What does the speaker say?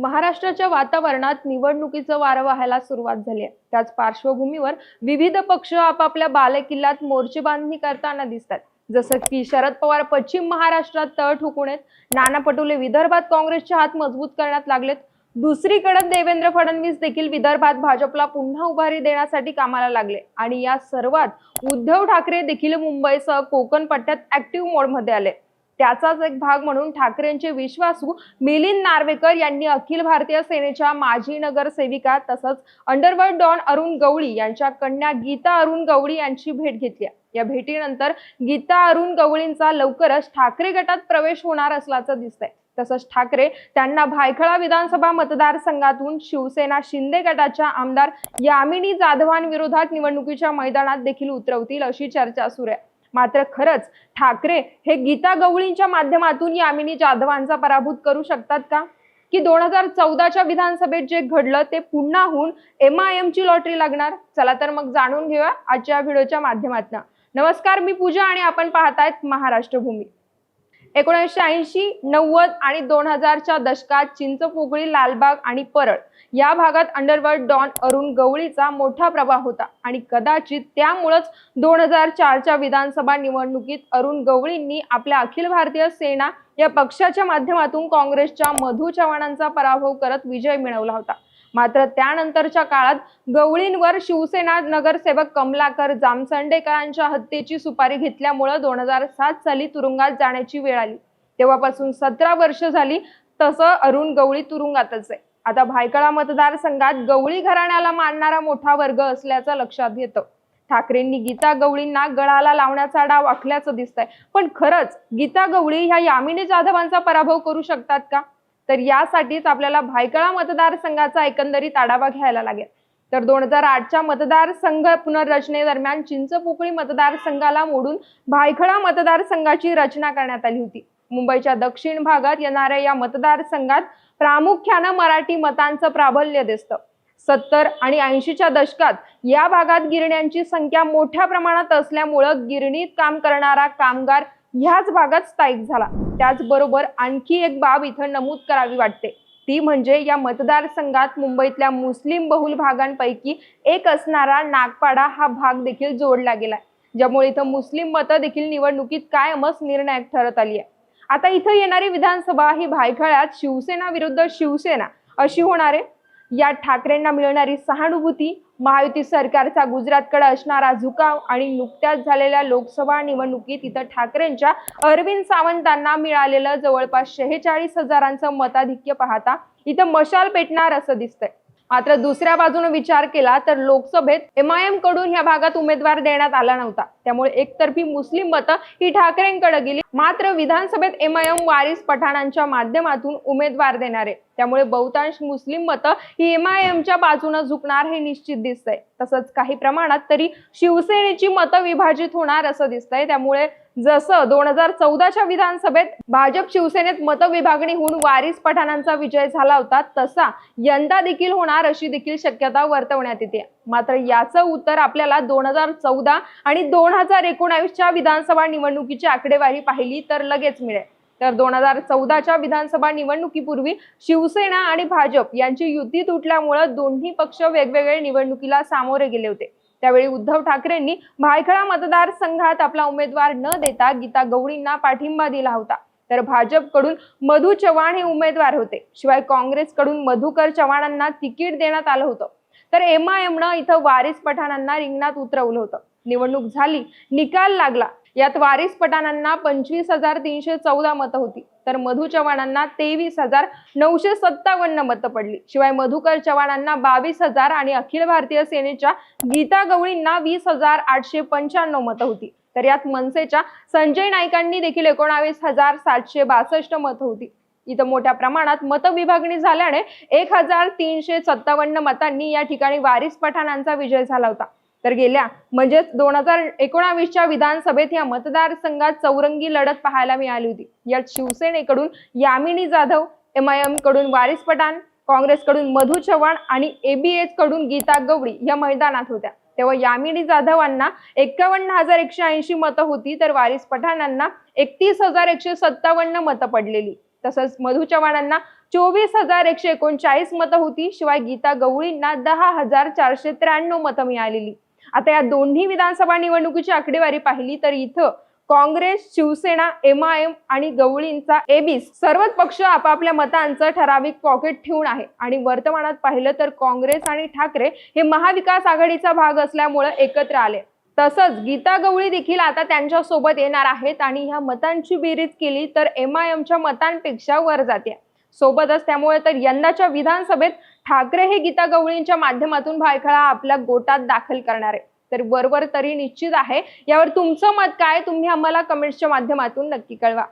महाराष्ट्राच्या वातावरणात निवडणुकीचं वारं वाहायला सुरुवात झाली आहे. त्याच पार्श्वभूमीवर विविध पक्ष आपापल्या बालेकिल्ल्यात मोर्चे बांधणी करताना दिसतात. जसं की शरद पवार पश्चिम महाराष्ट्रात तळ ठोकून आहेत. नाना पटोले विदर्भात काँग्रेसच्या हात मजबूत करण्यात लागलेत. दुसरीकडे देवेंद्र फडणवीस देखील विदर्भात भाजपला पुन्हा उभारी देण्यासाठी कामाला लागले. आणि या सर्वात उद्धव ठाकरे देखील मुंबईसह कोकण पट्ट्यात ऍक्टिव्ह मोडमध्ये आले. त्याचाच एक भाग म्हणून ठाकरेंचे विश्वासू मिलिंद नार्वेकर यांनी अखिल भारतीय सेनेच्या माजी नगरसेविका तसंच अंडरवर्ल्ड डॉन अरुण गवळी यांच्या कन्या गीता अरुण गवळी यांची भेट घेतली या भेटीनंतर गीता अरुण गवळींचा लवकरच ठाकरे गटात प्रवेश होणार असल्याचं दिसतंय. तसंच ठाकरे त्यांना भायखळा विधानसभा मतदारसंघातून शिवसेना शिंदे गटाच्या आमदार यामिनी जाधवांविरोधात निवडणुकीच्या मैदानात देखील उतरवतील अशी चर्चा सुरू आहे. मात्र खरंच ठाकरे हे गीता गवळींच्या माध्यमातून यामिनी जाधवांचा पराभूत करू शकतात का? की दोन हजार चौदाच्या विधानसभेत जे घडलं ते पुन्हा होऊन एम आय एम ची लॉटरी लागणार? चला तर मग जाणून घेऊया आजच्या व्हिडिओच्या माध्यमातून. नमस्कार मी पूजा आणि आपण पाहतायत महाराष्ट्र भूमी एकोणीसशे ऐंशी नव्वद आणि दोन हजारच्या दशकात चिंचपोकळी लालबाग आणि परळ या भागात अंडरवर्ल्ड डॉन अरुण गवळीचा मोठा प्रभाव होता. आणि कदाचित त्यामुळंच दोन हजार चारच्या विधानसभा निवडणुकीत अरुण गवळींनी आपल्या अखिल भारतीय सेना या पक्षाच्या माध्यमातून काँग्रेसच्या मधू चव्हाणांचा पराभव करत विजय मिळवला होता. मात्र त्यानंतरच्या काळात गवळींवर शिवसेना नगरसेवक कमलाकर जामसंडेकरांच्या हत्येची सुपारी घेतल्यामुळं दोन हजार सात साली तुरुंगात जाण्याची वेळ आली. तेव्हापासून सतरा वर्ष झाली तसं अरुण गवळी तुरुंगातच आहे. आता भायखळा मतदारसंघात गवळी घराण्याला मानणारा मोठा वर्ग असल्याचं लक्षात येतं. ठाकरेंनी गीता गवळींना गळाला लावण्याचा डाव आखल्याचं दिसतंय. पण खरंच गीता गवळी ह्या यामिनी जाधवांचा पराभव करू शकतात का? तर यासाठीच आपल्याला भायखळा मतदारसंघाचा एकंदरीत आढावा घ्यायला लागेल. तर दोन हजार आठच्या मतदारसंघ पुनर्रचनेदरम्यान चिंचपोकळी मतदारसंघाला मोडून भायखळा मतदारसंघाची रचना करण्यात आली होती. मुंबईच्या दक्षिण भागात येणाऱ्या या मतदारसंघात प्रामुख्यानं मराठी मतांचं प्राबल्य दिसतं. सत्तर आणि ऐंशीच्या दशकात या भागात गिरण्यांची संख्या मोठ्या प्रमाणात असल्यामुळं गिरणीत काम करणारा कामगार ह्याच भागात स्थायिक झाला. त्याचबरोबर आणखी एक बाब इथं नमूद करावी वाटते. ती म्हणजे या मतदारसंघात मुंबईतल्या मुस्लिम बहुल भागांपैकी एक असणारा नागपाडा हा भाग देखील जोडला गेलाय ज्यामुळे इथं मुस्लिम मतं देखील निवडणुकीत कायमच निर्णायक ठरत आली आहे. आता इथं येणारी विधानसभा ही भायखळ्यात शिवसेना विरुद्ध शिवसेना अशी होणार आहे. या ठाकरेंना मिळणारी सहानुभूती महायुती सरकारचा गुजरातकडे असणारा झुकाव आणि नुकत्याच झालेल्या लोकसभा निवडणुकीत इथं ठाकरेंच्या अरविंद सावंतांना मिळालेलं जवळपास शेहेचाळीस हजारांचं मताधिक्य पाहता इथं मशाल पेटणार असं दिसतंय. मात्र दुसऱ्या बाजूने विचार केला तर लोकसभेत एमआयएमकडून या भागात उमेदवार देण्यात आला नव्हता. त्यामुळे एकतर्फी मुस्लिम मतं ही ठाकरेंकडे गेली. मात्र विधानसभेत एमआयएम वारिस पठाणांच्या माध्यमातून उमेदवार देणार आहे त्यामुळे बहुतांश मुस्लिम मतं ही एमआयएमच्या बाजूने झुकणार हे निश्चित दिसतंय. तसंच काही प्रमाणात तरी शिवसेनेची मतं विभाजित होणार असं दिसतंय. त्यामुळे जसं दोन हजार चौदाच्या विधानसभेत भाजप शिवसेनेत मतविभागणी होऊन वारिस पठाणांचा विजय झाला होता तसा यंदा देखील होणार अशी देखील शक्यता वर्तवण्यात येते. मात्र याचं उत्तर आपल्याला दोन हजार चौदा आणि दोन हजार एकोणावीसच्या विधानसभा निवडणुकीची आकडेवारी पाहिली तर लगेच मिळेल. तर दोन हजार चौदाच्या विधानसभा निवडणुकीपूर्वी शिवसेना आणि भाजप यांची युती तुटल्यामुळे दोन्ही पक्ष वेगवेगळे निवडणुकीला सामोरे गेले होते. त्यावेळी उद्धव ठाकरेंनी भायखळा मतदारसंघात आपला उमेदवार न देता गीता गवळींना पाठिंबा दिला होता. तर भाजपकडून मधु चव्हाण हे उमेदवार होते. शिवाय काँग्रेसकडून मधुकर चव्हाणांना तिकीट देण्यात आलं होतं. तर एम आय एमनं इथं वारिस पठाणांना रिंगणात उतरवलं होतं. निवडणूक झाली निकाल लागला. यात वारिस पठाणांना पंचवीस हजार तीनशे चौदा मतं होती. तर मधु चव्हाणांना तेवीस हजार नऊशे सत्तावन्न मतं पडली. शिवाय मधुकर चव्हाणांना बावीस हजार आणि अखिल भारतीय सेनेच्या गीता गवळींना वीस हजार आठशे पंच्याण्णव मतं होती. तर यात मनसेच्या संजय नाईकांनी देखील एकोणावीस हजार सातशे बासष्ट मतं होती. इथं मोठ्या प्रमाणात मतविभागणी झाल्याने एक हजार तीनशे सत्तावन्न मतांनी या ठिकाणी वारिस पठाणांचा विजय झाला होता. तर गेल्या म्हणजेच दोन हजार एकोणावीसच्या विधानसभेत या मतदारसंघात चौरंगी लढत पाहायला मिळाली होती. यात शिवसेनेकडून यामिनी जाधव एमआयएमकडून वारिस पठाण काँग्रेसकडून मधु चव्हाण आणि एबीएसकडून गीता गवळी या मैदानात होत्या. तेव्हा यामिनी जाधवांना एक्कावन्न हजार एकशे ऐंशी मतं होती तर वारिस पठाणांना एकतीस हजार एकशे सत्तावन्न मतं पडलेली. तसंच मधु चव्हाणांना चोवीस हजार एकशे एकोणचाळीस मतं होती शिवाय गीता गवळींना दहा हजार चारशे त्र्याण्णव मतं मिळालेली. आता या दोन्ही विधानसभा निवडणुकीची आकडेवारी पाहिली तर इथं Congress Shiv Sena M I M आणि गवळींचा एबीस सर्वच पक्ष आपापल्या मतांचं ठराविक पॉकेट ठेवून आहे. आणि वर्तमानात पाहिलं तर काँग्रेस आणि ठाकरे हे महाविकास आघाडीचा भाग असल्यामुळे एकत्र आले. तसंच गीता गवळी देखील आता त्यांच्यासोबत येणार आहेत आणि ह्या मतांची बेरीज केली तर एम आय एमच्या मतांपेक्षा वर जाते. सोबतच त्यामुळे तर यंदाच्या विधानसभेत ठाकरे हे गीता गवळींच्या माध्यमातून भायखळा आपल्या गोटात दाखल करणार आहे. तर वरवर तरी निश्चित आहे. यावर तुमचं मत काय? तुम्ही आम्हाला कमेंट्सच्या माध्यमातून नक्की कळवा.